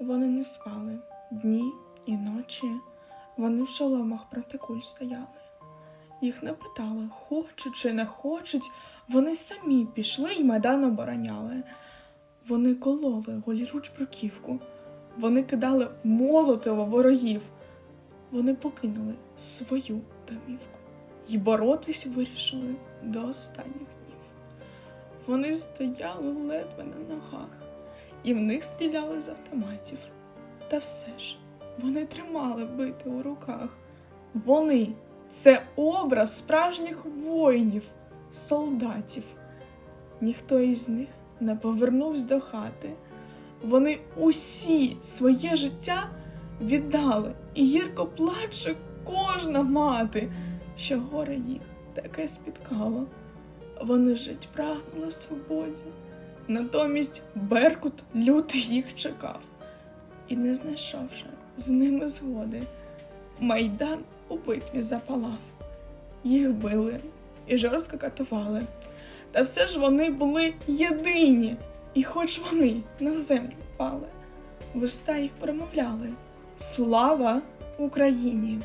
Вони не спали дні і ночі. Вони в шоломах проти куль стояли. Їх не питали, хочуть чи не хочуть. Вони самі пішли й майдан обороняли. Вони кололи голіруч бруківку. Вони кидали молотово ворогів. Вони покинули свою домівку і боротись вирішили до останніх днів. Вони стояли ледве на ногах, і в них стріляли з автоматів. Та все ж вони тримали бити у руках. Вони це образ справжніх воїнів, солдатів. Ніхто із них не повернувся до хати. Вони усі своє життя віддали, і гірко плаче кожна мати, що горе їх таке спіткало. Вони жить прагнули свободі, натомість Беркут лютий їх чекав, і, не знайшовши з ними згоди, майдан у битві запалав. Їх били і жорстко катували. Та все ж вони були єдині, і хоч вони на землю впали, вуста їх промовляли Слава Україні!